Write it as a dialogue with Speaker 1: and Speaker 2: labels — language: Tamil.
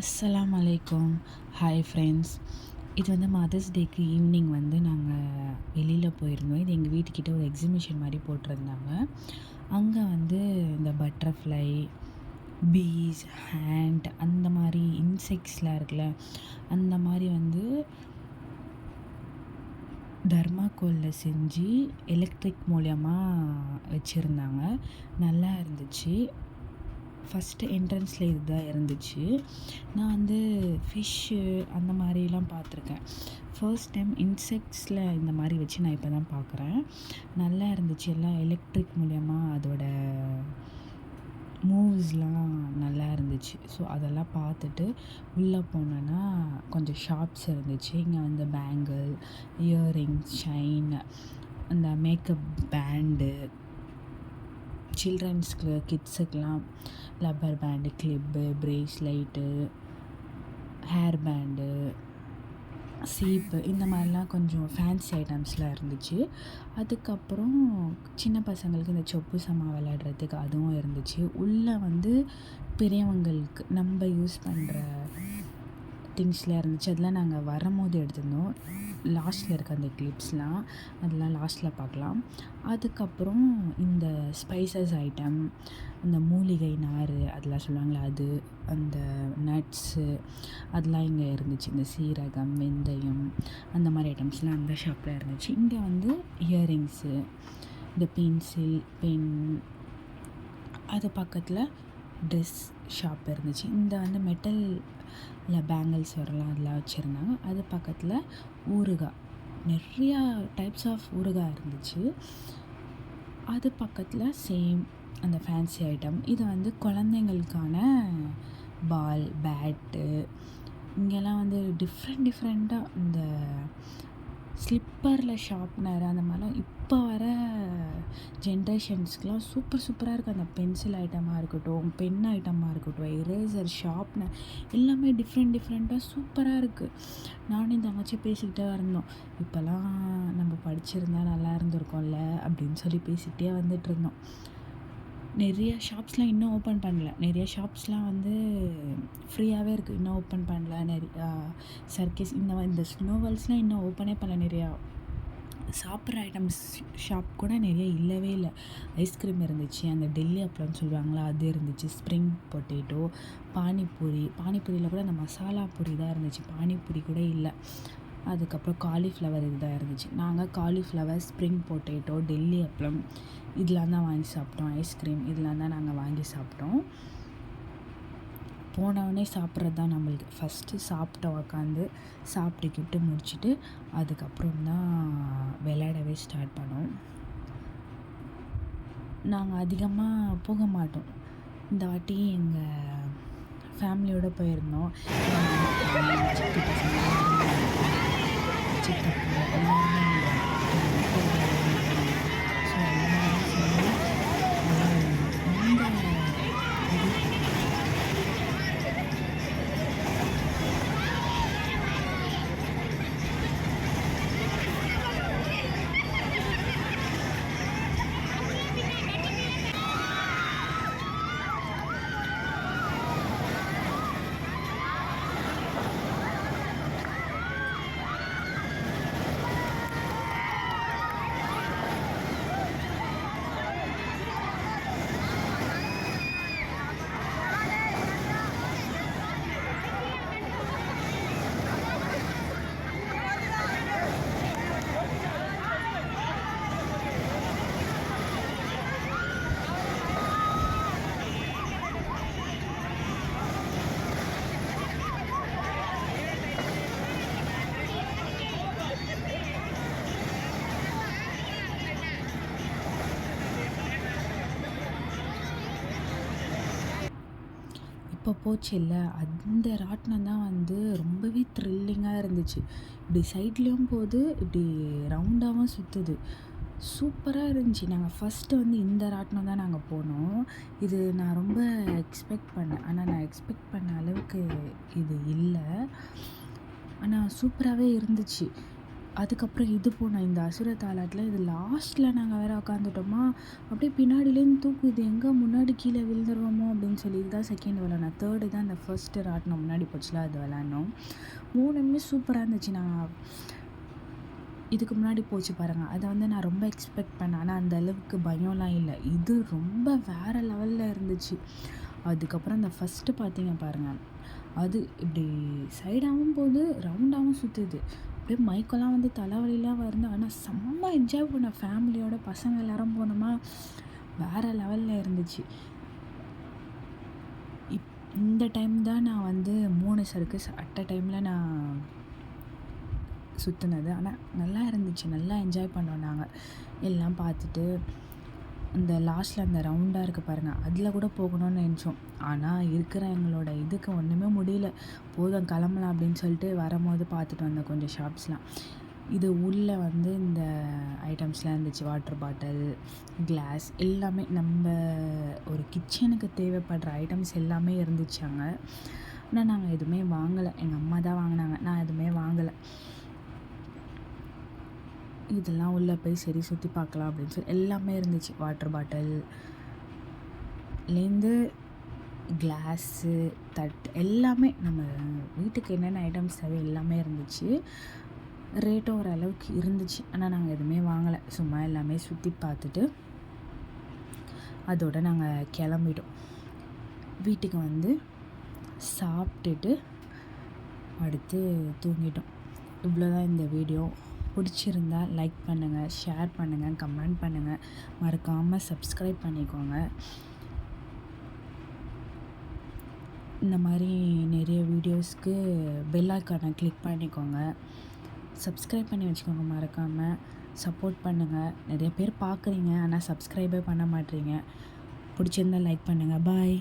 Speaker 1: அஸ்ஸலாம் அலைக்கும் ஹாய் ஃப்ரெண்ட்ஸ் இது வந்து மதர்ஸ் டேக்கு ஈவினிங் வந்து நாங்கள் வெளியில் போயிருந்தோம். இது எங்கள் வீட்டுக்கிட்ட ஒரு எக்ஸிபிஷன் மாதிரி போட்டிருந்தாங்க. அங்கே வந்து இந்த பட்டர்ஃப்ளை பீஸ் ஹேண்ட் அந்த மாதிரி இன்செக்ட்ஸ்லாம் இருக்குல்ல அந்த மாதிரி வந்து தர்மாக்கோலில் செஞ்சு எலக்ட்ரிக் மூலியமாக வச்சுருந்தாங்க. நல்லா இருந்துச்சு. ஃபஸ்ட்டு என்ட்ரன்ஸில் இதுதான் இருந்துச்சு. நான் வந்து ஃபிஷ்ஷு அந்த மாதிரிலாம் பார்த்துருக்கேன். ஃபர்ஸ்ட் டைம் இன்செக்ட்ஸில் இந்த மாதிரி வச்சு நான் இப்போ தான் பார்க்குறேன். நல்லா இருந்துச்சு. எல்லாம் எலக்ட்ரிக் மூலயமா அதோட மூவ்ஸ்லாம் நல்லா இருந்துச்சு. ஸோ அதெல்லாம் பார்த்துட்டு உள்ளே போனோன்னா கொஞ்சம் ஷாப்ஸ் இருந்துச்சு. இங்கே வந்து பேங்கிள் இயரிங்ஸ் ஷைன் அந்த மேக்கப் பேண்டு சில்ட்ரன்ஸ்க்கு கிட்ஸுக்கெலாம் rubber band clip bracelet hair band சீப்பு இந்த மாதிரிலாம் கொஞ்சம் ஃபேன்சி ஐட்டம்ஸ்லாம் இருந்துச்சு. அதுக்கப்புறம் சின்ன பசங்களுக்கு இந்த சொப்பு சம்மா விளையாடுறதுக்கு அதுவும் இருந்துச்சு. உள்ளே வந்து பெரியவங்களுக்கு நம்ம யூஸ் பண்ணுற திங்ஸ்லாம் இருந்துச்சு. அதெல்லாம் நாங்கள் வரும்போது எடுத்திருந்தோம். லாஸ்ட்டில் இருக்க அந்த கிளிப்ஸ்லாம் அதெல்லாம் லாஸ்ட்டில் பார்க்கலாம். அதுக்கப்புறம் இந்த ஸ்பைசஸ் ஐட்டம் இந்த மூலிகை நார் அதெல்லாம் சொல்லுவாங்களே அது அந்த நட்ஸு அதெல்லாம் இங்கே இருந்துச்சு. இந்த சீரகம் வெந்தயம் அந்த மாதிரி ஐட்டம்ஸ்லாம் அந்த ஷாப்பில் இருந்துச்சு. இங்கே வந்து இயரிங்ஸு இந்த பென்சில் பென் அது பக்கத்தில் ட்ரெஸ் ஷாப் இருந்துச்சு. இந்த வந்து மெட்டல் பேங்கிள்ஸ் வரலாம் அதெல்லாம் வச்சுருந்தாங்க. அது பக்கத்தில் ஊறுகாய். நிறையா டைப்ஸ் ஆஃப் ஊறுகாய் இருந்துச்சு. அது பக்கத்தில் சேம் அந்த ஃபேன்சி ஐட்டம் இது வந்து குழந்தைங்களுக்கான பால் பேட்டு இங்கெல்லாம் வந்து டிஃப்ரெண்ட் டிஃப்ரெண்ட்டாக இந்த ஸ்லிப்பரில் ஷார்ப்னர் அந்த மாதிரிலாம் இப்போ வர ஜென்ரேஷன்ஸ்க்கெலாம் சூப்பர் சூப்பராக இருக்குது அந்த பென்சில் ஐட்டமாக இருக்கட்டும் பென் ஐட்டமாக இருக்கட்டும் எரேசர் ஷார்ப்னர் எல்லாமே டிஃப்ரெண்ட் டிஃப்ரெண்ட்டாக சூப்பராக இருக்குது நானும் தங்கச்சி பேசிக்கிட்டே இருந்தோம். இப்போல்லாம் நம்ம படிச்சிருந்தா நல்லா இருந்திருக்கோம்ல? அப்படின்னு சொல்லி பேசிக்கிட்டே வந்துட்டு இருந்தோம். நிறைய ஷாப்ஸ்லாம் இன்னும் ஓப்பன் பண்ணல. நிறைய ஷாப்ஸ்லாம் வந்து ஃப்ரீயாகவே இருக்குது இன்னும் ஓப்பன் பண்ணல. நிறையா சர்க்கீஸ் இந்த இந்த ஸ்னோவல்ஸ்லாம் இன்னும் ஓப்பனே பண்ணல. நிறையா சாப்பிட்ற ஐட்டம்ஸ் ஷாப் கூட நிறைய இல்லவே இல்லை. ஐஸ்கிரீம் இருந்துச்சு. அந்த டெல்லி அப்பளம்னு சொல்லுவாங்களா அது இருந்துச்சு. ஸ்ப்ரிங் பொட்டேட்டோ பானிபூரி பானிபூரியில் கூட அந்த மசாலா பூரி தான் இருந்துச்சு. பானிபூரி கூட இல்லை. அதுக்கப்புறம் காலிஃப்ளவர் இதுதான் இருந்துச்சு. நாங்கள் காலிஃப்ளவர் ஸ்ப்ரிங் பொட்டேட்டோ டெல்லி அப்பளம் இதெலாம் தான் வாங்கி சாப்பிட்டோம். ஐஸ்கிரீம் இதெலாம் தான் நாங்கள் வாங்கி சாப்பிட்டோம். போனவொடனே சாப்பிட்றது தான் நம்மளுக்கு. ஃபஸ்ட்டு சாப்பிட்டோம் உக்காந்து சாப்பிட்டுக்கிட்டு முடிச்சுட்டு அதுக்கப்புறம் தான் விளையாடவே ஸ்டார்ட் பண்ணோம். நாங்கள் அதிகமாக போக மாட்டோம். இந்த வாட்டி எங்கள் ஃபேமிலியோடு போயிருந்தோம். சித்தி பசங்க சித்தப்பா எல்லாருமே ஸோ எல்லாரும் சேர்ந்து இந்த இப்போ போச்சு இல்லை. அந்த ராட்டினம் தான் வந்து ரொம்பவே த்ரில்லிங்காக இருந்துச்சு. இப்படி சைட்லேயும் போகுது இப்படி ரவுண்டாகவும் சுற்றுது சூப்பராக இருந்துச்சு. நாங்கள் ஃபஸ்ட்டு வந்து இந்த ராட்டினம் தான் நாங்கள் போனோம். இது நான் ரொம்ப எக்ஸ்பெக்ட் பண்ணேன். ஆனால் நான் எக்ஸ்பெக்ட் பண்ண அளவுக்கு இது இல்லை. ஆனால் சூப்பராகவே இருந்துச்சு. அதுக்கப்புறம் இது போனோம் இந்த அசுர தாலாட்டில் இது லாஸ்ட்டில் நாங்கள் வேறு உட்காந்துட்டோமா அப்படியே பின்னாடிலேருந்து தூக்குது எங்கே முன்னாடி கீழே விழுந்துருவோமோ அப்படின்னு சொல்லி தான் செகண்ட் விளாண்டோம் தேர்டு தான் இந்த ஃபர்ஸ்ட்டு ராட்டினம் முன்னாடி போச்சுல அது விளாட்னோம் மூணுமே சூப்பராக இருந்துச்சு. நான் இதுக்கு முன்னாடி போச்சு பாருங்கள் அதை வந்து நான் ரொம்ப எக்ஸ்பெக்ட் பண்ணேன். ஆனால் அந்த அளவுக்கு பயம்லாம் இல்லை. இது ரொம்ப வேறு லெவலில் இருந்துச்சு. அதுக்கப்புறம் அந்த ஃபஸ்ட்டு பார்த்தீங்க பாருங்கள் அது இப்படி சைடாகவும் போகுது ரவுண்டாகவும் சுற்றுது அப்படியே மைக்கெல்லாம் வந்து தலைவலிலாம் வருது. ஆனால் செம்ம என்ஜாய் பண்ணேன் ஃபேமிலியோட பசங்க எல்லாரும் போனோமா? வேறு லெவலில் இருந்துச்சு. இப் இந்த டைம் தான் நான் வந்து மூணு சர்க்கஸ் அட் டைமில் நான் சுற்றுனது ஆனால் நல்லா இருந்துச்சு. நல்லா என்ஜாய் பண்ணோம் நாங்கள் எல்லாம் பார்த்துட்டு இந்த லாஸ்ட்டில் அந்த ரவுண்டாக இருக்குது பாருங்கள் அதில் கூட போகணும்னு நினச்சோம். ஆனால் இருக்கிற எங்களோட இதுக்கு ஒன்றுமே முடியல. போதும் கிளம்பலாம் அப்படின்னு சொல்லிட்டு வரும்போது பார்த்துட்டு வந்தோம் கொஞ்சம் ஷாப்ஸ்லாம் இது உள்ளே வந்து இந்த ஐட்டம்ஸ்லாம் இருந்துச்சு. வாட்டர் பாட்டில் கிளாஸ் எல்லாமே. நம்ம ஒரு கிச்சனுக்கு தேவைப்படுற ஐட்டம்ஸ் எல்லாமே இருந்துச்சு அங்கே. ஆனால் நாங்கள் எதுவுமே வாங்கலை. எங்கள் அம்மா தான் வாங்கினாங்க. நான் எதுவுமே வாங்கலை. இதெல்லாம் உள்ளே போய் சரி சுற்றி பார்க்கலாம் அப்படின்னு சொல்லி எல்லாமே இருந்துச்சு. வாட்டர் பாட்டில்லேருந்து கிளாஸு தட் எல்லாமே நம்ம வீட்டுக்கு என்னென்ன ஐட்டம்ஸ் தேவை எல்லாமே இருந்துச்சு. ரேட்டும் ஓரளவுக்கு இருந்துச்சு. ஆனால் நாங்கள் எதுவுமே வாங்கலை. சும்மா எல்லாமே சுற்றி பார்த்துட்டு அதோட நாங்கள் கிளம்பிட்டோம். வீட்டுக்கு வந்து சாப்பிட்டுட்டு அடுத்து தூங்கிட்டோம். இவ்வளோதான் இந்த வீடியோ பிடிச்சிருந்தா லைக் பண்ணுங்கள் ஷேர் பண்ணுங்கள் கமெண்ட் பண்ணுங்கள் மறக்காமல் சப்ஸ்கிரைப் பண்ணிக்கோங்க. இந்த மாதிரி நிறைய வீடியோஸ்க்கு பெல் ஐக்கானை கிளிக் பண்ணிக்கோங்க. சப்ஸ்கிரைப் பண்ணி வச்சுக்கோங்க மறக்காமல் சப்போர்ட் பண்ணுங்கள் நிறைய பேர் பார்க்குறீங்க ஆனால் சப்ஸ்கிரைபே பண்ண மாட்டீங்க பிடிச்சிருந்தா லைக் பண்ணுங்கள் பாய்